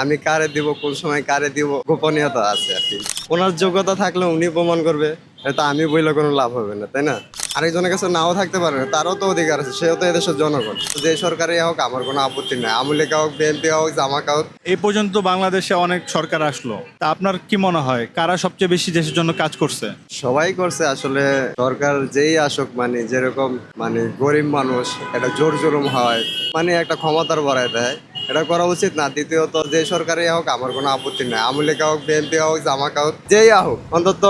আমি কারে দিব কোন সময় কারে দিব গোপনীয়তা আছে আর কি। ওনার যোগ্যতা থাকলে উনি প্রমাণ করবে এটা আমি বইলে কোনো লাভ হবে না তাই না? আরেকজনের কাছে নাও থাকতে পারে না তারও তো অধিকার আছে সেও তো এদেশের জনগণ। যে সরকারই হোক আমার কোনো আপত্তি নাই আমুলিকা হোক বিএনপি হোক জামাকা হোক। এই পর্যন্ত বাংলাদেশে অনেক সরকার আসলো তা আপনার কি মনে হয় কারা সবচেয়ে বেশি দেশের জন্য কাজ করছে? সবাই করছে আসলে সরকার যেই আসুক মানে যেরকম মানে গরিব মানুষ এটা জোর জুলুম হয় মানে একটা ক্ষমতার বাড়ায় দেয় এটা করা উচিত না। দ্বিতীয়ত যে সরকারই হোক আমার কোনো আপত্তি নাই। আমুলিকা হোক বিএনপি হোক জামাকা হোক যেই হোক অন্তত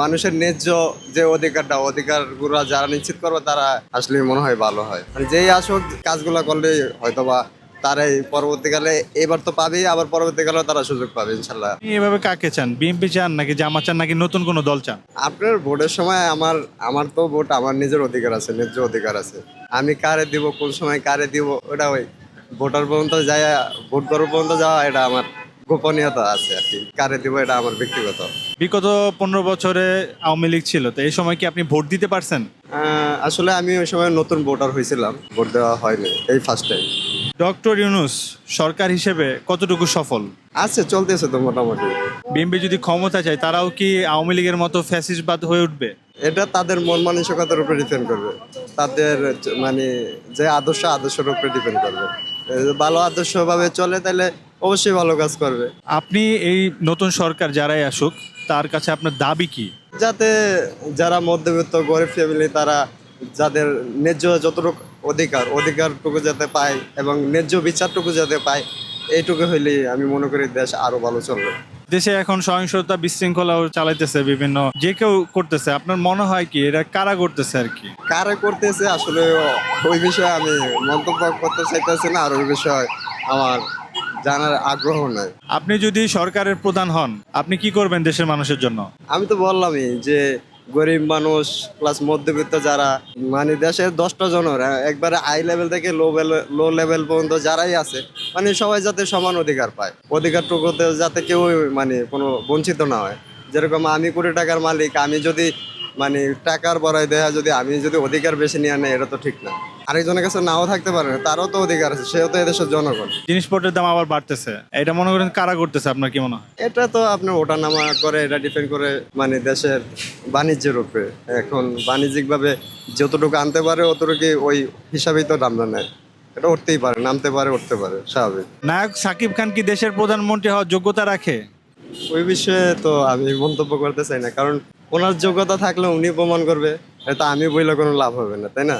মানুষের ন্যায্য যে অধিকারটা অধিকারগুলা যারা নিশ্চিত করবে তারা আসলে মনে হয় ভালো হয়। মানে যেই আসুক কাজগুলো করলে হয়তোবা তারাই পরবর্তীকালে এবার তো পাবেই আবার পরবর্তীকালেও তারা সুযোগ পাবে ইনশাল্লাহ। এভাবে কাকে চান? বিএনপি চান নাকি জামা চান নাকি নতুন কোনো দল চান? আপনার ভোটের সময় আমার আমার তো ভোট আমার নিজের অধিকার আছে ন্যায্য অধিকার আছে। আমি কারে দিব কোন সময় কারে দিব ওটা ওই ভোটার পর্যন্ত যায় ভোট করার পর্যন্ত যাওয়া এটা আমার গোপনীয়তা আছে আর কি। কারে দিব এটা আমার ব্যক্তিগত। বিগত পনেরো বছরে আওয়ামী লীগ ছিল তো এই সময় কি আপনি ভোট দিতে পারছেন? আসলে আমি ওই সময় নতুন ভোটার হয়েছিলাম ভোট দেওয়া হয়নি এই ফার্স্ট টাইম ডক্টর ইউনুস সরকার হিসেবে কতটুকু সফল? আছে চলতেছে তো মোটামুটি। বিএনপি যদি ক্ষমতা চায় তারাও কি আওয়ামী লীগের মতো ফ্যাসিসবাদ হয়ে উঠবে? এটা তাদের মন মানসিকতার উপরে ডিপেন্ড করবে। তাদের মানে যে আদর্শ আদর্শের উপরে ডিপেন্ড করবে। ভালো আদর্শভাবে চলে তাহলে অবশ্যই ভালো কাজ করবে। আপনি এই নতুন সরকার যারাই আসুক তার কাছে আপনার দাবি কি? যাতে যারা মধ্যবিত্ত গরিব ফ্যামিলি তারা যাদের ন্যায্য যতটুকু অধিকার অধিকারটুকু যাতে পায় এবং ন্যায্য বিচারটুকু যাতে পায় এইটুকু হইলেই আমি মনে করি দেশ আরও ভালো চলবে। দেশে এখন সহিংসতা বিশৃঙ্খলা চালাইতেছে বিভিন্ন যে কেউ করতেছে। আপনার মনে হয় কি এটা কারা করতেছে আর কি? কারা করতেছে আসলে ওই বিষয়ে আমি মন্তব্য করতে চাইতেছি না আর ওই বিষয়ে আমার জানার আগ্রহ নাই। আপনি যদি সরকারের প্রধান হন আপনি কি করবেন দেশের মানুষের জন্য? আমি তো বললামই যে গরিব মানুষ প্লাস মধ্যবিত্ত যারা মানে দেশের দশটা জনের একবারে হাই লেভেল থেকে লো লো লেভেল পর্যন্ত যারাই আছে মানে সবাই যাতে সমান অধিকার পায়। অধিকারটুকুতে যাতে কেউ মানে কোনো বঞ্চিত না হয়। যেরকম আমি কোটি টাকার মালিক, আমি যদি মানে টাকার বড়াই দেয়া যদি, আমি যদি অধিকার বেশি নিয়ে নেই, এটা তো ঠিক না। আরেকজনের কাছে নাও থাকতে পারে তারও তো অধিকার আছে সেও তো এদেশের জনগণ। জিনিসপত্রের দাম আবার বাড়তেছে। এটা মনে করেন কারা করতেছে আপনার কি মনে হয়? এটা তো আপনার ওঠানামা করে এটা ডিপেন্ড করে মানে দেশের বাণিজ্যের উপরে এখন বাণিজ্যিকভাবে যতটুকু আনতে পারে অতটুকু ওই হিসাবেই তো দামটা নেয়। এটা উঠতেই পারে নামতে পারে উঠতে পারে স্বাভাবিক। নায়ক সাকিব খান কি দেশের প্রধানমন্ত্রী হওয়ার যোগ্যতা রাখে? ওই বিষয়ে তো আমি মন্তব্য করতে চাই না কারণ ওনার যোগ্যতা থাকলে উনি প্রমাণ করবে এটা আমি বইলে কোনো লাভ হবে না তাই না?